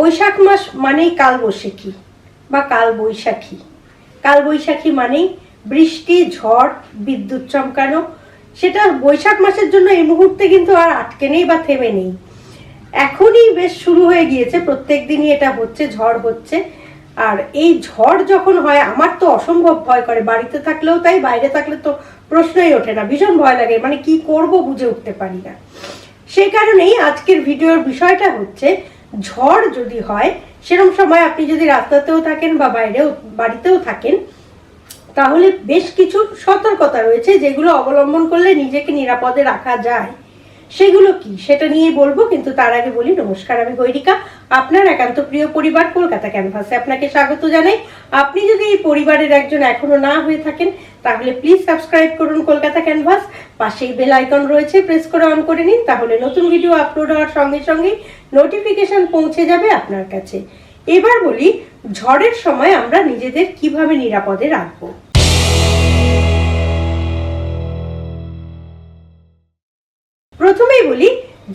বৈশাখ মাস মানেই কালবৈশাখী বা কাল বৈশাখী কাল বৈশাখী মানেই বৃষ্টি, ঝড়, বিদ্যুৎ চমকানো। সেটা বৈশাখ মাসের জন্য এই মুহূর্তে কিন্তু আর আটকে নেই বা থেমে নেই। এখনই বেশ শুরু হয়ে গিয়েছে, প্রত্যেক দিনই এটা হচ্ছে, ঝড় হচ্ছে। আর এই ঝড় যখন হয়, আমার তো অসম্ভব ভয় করে। বাড়িতে থাকলেও তাই, বাইরে থাকলে তো প্রশ্নই ওঠে না। ভীষণ ভয় লাগে মানে কি করব বুঝে উঠতে পারি না। সেই কারণেই আজকের ভিডিওর বিষয়টা হচ্ছে ঝড় যদি হয় সেরকম সময় আপনি যদি রাস্তাতেও থাকেন বা বাইরেও, বাড়িতেও থাকেন, তাহলে বেশ কিছু সতর্কতা রয়েছে যেগুলো অবলম্বন করলে নিজেকে নিরাপদে রাখা যায়। সেগুলো কি? সেটা নিয়েই বলব, কিন্তু তার আগে বলি, নমস্কার, আমি গৈরিকা আপনার একান্ত প্রিয় পরিবার কলকাতা ক্যানভাসে আপনাকে স্বাগত জানাই। আপনি যদি এই পরিবারের একজন এখনও না হয়ে থাকেন, তাহলে প্লিজ সাবস্ক্রাইব করুন কলকাতা ক্যানভাস। পাশেই বেল আইকন রয়েছে প্রেস করে অন করে নিন, তাহলে নতুন ভিডিও আপলোড হওয়ার সঙ্গে সঙ্গেই নোটিফিকেশন পৌঁছে যাবে আপনার কাছে। এবার বলি, ঝড়ের সময় আমরা নিজেদের কীভাবে নিরাপদে রাখব? প্রথমেই বলি,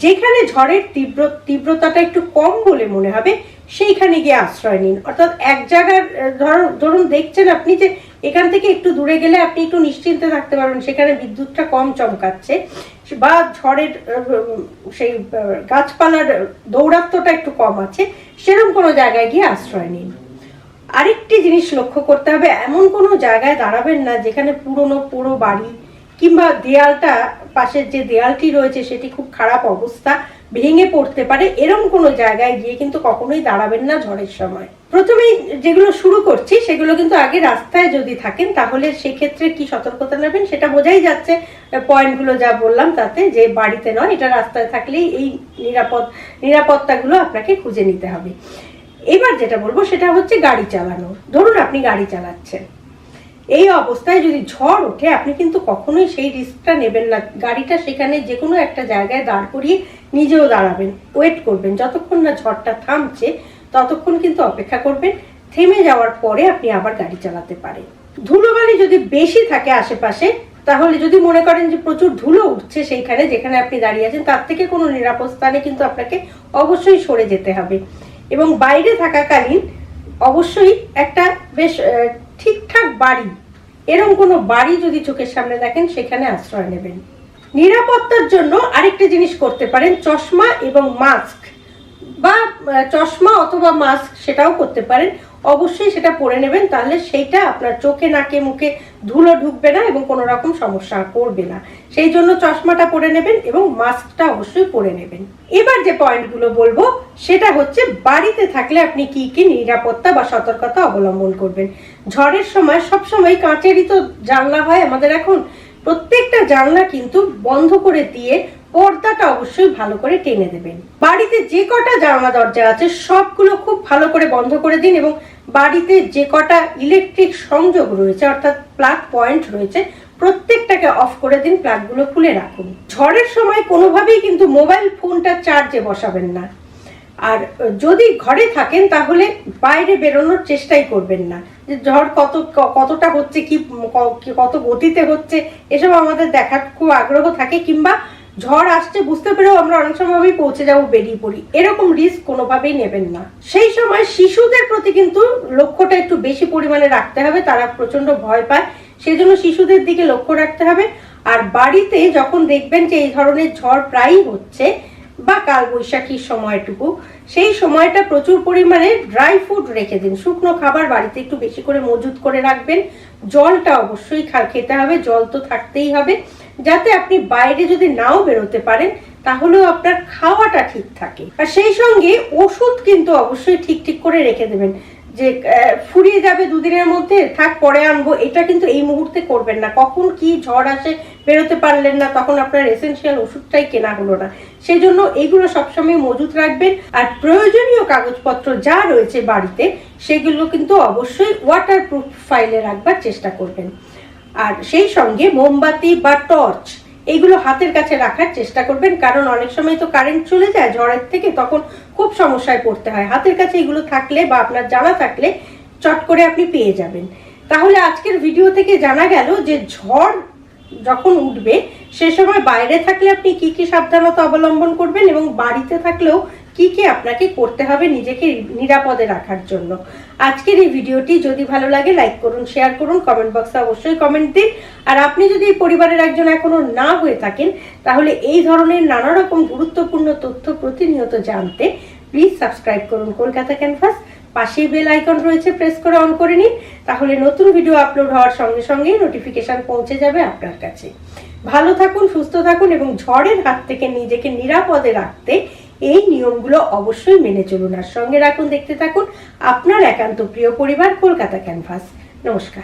যেখানে ঝড়ের তীব্র, তীব্রতাটা একটু কম বলে মনে হবে, সেইখানে গিয়ে আশ্রয় নিন। অর্থাৎ এক জায়গার ধরুন ধরুন দেখছেন আপনি যে এখান থেকে একটু দূরে গেলে আপনি একটু নিশ্চিন্তে থাকতে পারবেন, সেখানে বিদ্যুৎটা কম চমকাচ্ছে, বা ঝড়ের সেই গাছপালার দৌরাত্মটা একটু কম আছে, সেরকম কোনো জায়গায় গিয়ে আশ্রয় নিন। আরেকটি জিনিস লক্ষ্য করতে হবে, এমন কোনো জায়গায় দাঁড়াবেন না যেখানে পুরনো, পুরো বাড়ি কিংবা দেয়ালটা পাশের যে দেয়ালটি রয়েছে সেটি খুব খারাপ অবস্থা, ভেঙে পড়তে পারে এরকম কোনো জায়গায় গিয়ে কিন্তু কখনোই দাঁড়াবেন না ঝড়ের সময়। প্রথমেই যেগুলো শুরু করছি সেগুলো কিন্তু আগে রাস্তায় যদি থাকেন তাহলে সেক্ষেত্রে কি সতর্কতা নেবেন সেটা বোঝাই যাচ্ছে। পয়েন্টগুলো যা বললাম তাতে যে বাড়িতে নয়, এটা রাস্তায় থাকলেই এই নিরাপদ, নিরাপত্তাগুলো আপনাকে খুঁজে নিতে হবে। এবার যেটা বলব সেটা হচ্ছে গাড়ি চালানো ধরুন আপনি গাড়ি চালাচ্ছেন। এই অবস্থায় যদি ঝড় ওঠে, আপনি কিন্তু কখনোই সেই রিস্কটা নেবেন না। গাড়িটা সেখানে যে কোনো একটা জায়গায় দাঁড় করিয়ে নিজেও দাঁড়াবেন, ওয়েট করবেন। যতক্ষণ না ঝড়টা থামছে, ততক্ষণ কিন্তু অপেক্ষা করবেন। থেমে যাওয়ার পরে আপনি আবার গাড়ি চালাতে পারেন। ধুলোবালি যদি বেশি থাকে আশেপাশে, তাহলে যদি মনে করেন যে প্রচুর ধুলো উঠছে সেইখানে যেখানে আপনি দাঁড়িয়ে আছেন, তার থেকে কোনো নিরাপদ স্থানে কিন্তু আপনাকে অবশ্যই সরে যেতে হবে। এবং বাইরে থাকাকালীন অবশ্যই একটা বেশ ঠিকঠাক বাড়ি। এরম কোনো বাড়ি যদি চোখের সামনে দেখেন, সেখানে আশ্রয় নেবেন। নিরাপত্তার জন্য আরেকটা জিনিস করতে পারেন, চশমা এবং মাস্ক বা চশমা অথবা মাস্ক সেটাও করতে পারেন। অবশ্যই সেটা পরে নেবেন, তাহলে সেইটা আপনার চোখে, নাকে, মুখে ধুলো ঢুকবে না এবং কোনো রকম সমস্যা করবে না। সেই জন্য চশমাটা পরে নেবেন এবং মাস্কটা অবশ্যই পরে নেবেন। এবার যে পয়েন্টগুলো বলব, সেটা হচ্ছে বাড়িতে থাকলে আপনি কি কি নিরাপত্তা বা সতর্কতা অবলম্বন করবেন। ঝড়ের সময় সব সময় কাঁচেরই তো জানলা হয় আমাদের এখন। প্রত্যেকটা জানলা কিন্তু বন্ধ করে দিয়ে পর্দাটা অবশ্যই ভালো করে টেনে দেবেন। বাড়িতে যে কটা জানলা দরজা আছে, সবগুলো খুব ভালো করে বন্ধ করে দিন এবং বাড়িতে যে কটা ইলেকট্রিক সংযোগ রয়েছে, অর্থাৎ প্লাগ পয়েন্ট রয়েছে, প্রত্যেকটাকে অফ করে দিন প্লাগগুলো খুলে রাখুন। ঝড়ের সময় কোনোভাবেই কিন্তু মোবাইল ফোনটা চার্জে বসাবেন না। আর যদি ঘরে থাকেন, তাহলে বাইরে বেরোনোর চেষ্টাই করবেন না। যে ঝড় কত, কতটা হচ্ছে কি, কত গতিতে হচ্ছে, এসব আমাদের দেখার খুব আগ্রহ থাকে, কিংবা ঝড় আসছে, বুঝতে পেরেও আমরা অনেক সময়ই পৌঁছে যাব, বেরিয়ে পড়ি। এরকম রিস্ক কোনোভাবেই নেবেন না। সেই সময় শিশুদের প্রতি কিন্তু লক্ষ্যটা একটু বেশি পরিমাণে রাখতে হবে, তারা প্রচণ্ড ভয় পায়। সেই জন্য শিশুদের দিকে লক্ষ্য রাখতে হবে। আর বাড়িতে যখন দেখবেন যে এই ধরনের ঝড় প্রায়ই হচ্ছে, বা কাল বৈশাখীর সময়টুকু, সেই সময়টা প্রচুর পরিমাণে ড্রাই ফুড রেখে দিন। শুকনো খাবার বাড়িতে একটু বেশি করে মজুত করে রাখবেন। জলটা অবশ্যই খেতে হবে, জল তো থাকতেই হবে। যাতে আপনি বাইরে যদি নাও বেরোতে পারেন, তাহলেও আপনার খাওয়াটা ঠিক থাকে। আর সেই সঙ্গে ওষুধ কিন্তু অবশ্যই ঠিক ঠিক করে রেখে দেবেন। যে ফুরিয়ে যাবে দুদিনের মধ্যে, থাক পরে আনব, এটা কিন্তু এই মুহূর্তে করবেন না। কখন কি ঝড় আসে, বেরোতে পারলেন না, তখন আপনার এসেনশিয়াল ওষুধটাই কেনা হলো না। সেই জন্য এইগুলো সবসময় মজুত রাখবেন। আর প্রয়োজনীয় কাগজপত্র যা রয়েছে বাড়িতে, সেগুলো কিন্তু অবশ্যই ওয়াটার প্রুফ ফাইলে রাখবার চেষ্টা করবেন। আর সেই সঙ্গে মোমবাতি বা টর্চ এইগুলো হাতের কাছে রাখার চেষ্টা করবেন, কারণ অনেক সময় তো কারেন্ট চলে যায় ঝড়ের থেকে, তখন খুব সমস্যায় পড়তে হয়। হাতের কাছে এগুলো থাকলে বা আপনার জানা থাকলে চট করে আপনি পেয়ে যাবেন। তাহলে আজকের ভিডিও থেকে জানা গেল যে ঝড় যখন উঠবে, সে সময় বাইরে থাকলে আপনি কি কি সাবধানতা অবলম্বন করবেন এবং বাড়িতে থাকলেও কি কি আপনাকে করতে হবে নিজেকে নিরাপদে রাখার জন্য। আজকের এই ভিডিওটি যদি ভালো লাগে লাইক করুন শেয়ার করুন কমেন্ট বক্সে অবশ্যই কমেন্ট দিন। আর আপনি যদি পরিবারের একজন এখনও না হয়ে থাকেন, তাহলে এই ধরনের নানা রকম গুরুত্বপূর্ণ তথ্য প্রতিনিয়ত জানতে প্লিজ সাবস্ক্রাইব করুন কলকাতা ক্যানভাস পাশেই বেল আইকন রয়েছে প্রেস করে অন করে নিন। তাহলে নতুন ভিডিও আপলোড হওয়ার সঙ্গে সঙ্গে নোটিফিকেশন পৌঁছে যাবে আপনার কাছে। ভালো থাকুন, সুস্থ থাকুন এবং ঝড়ের হাত থেকে নিজেকে নিরাপদে রাখতে এই নিয়মগুলো অবশ্যই মেনে চলুন। আর সঙ্গে রাখুন, দেখতে থাকুন আপনার একান্ত প্রিয় পরিবার কলকাতা ক্যানভাস। নমস্কার।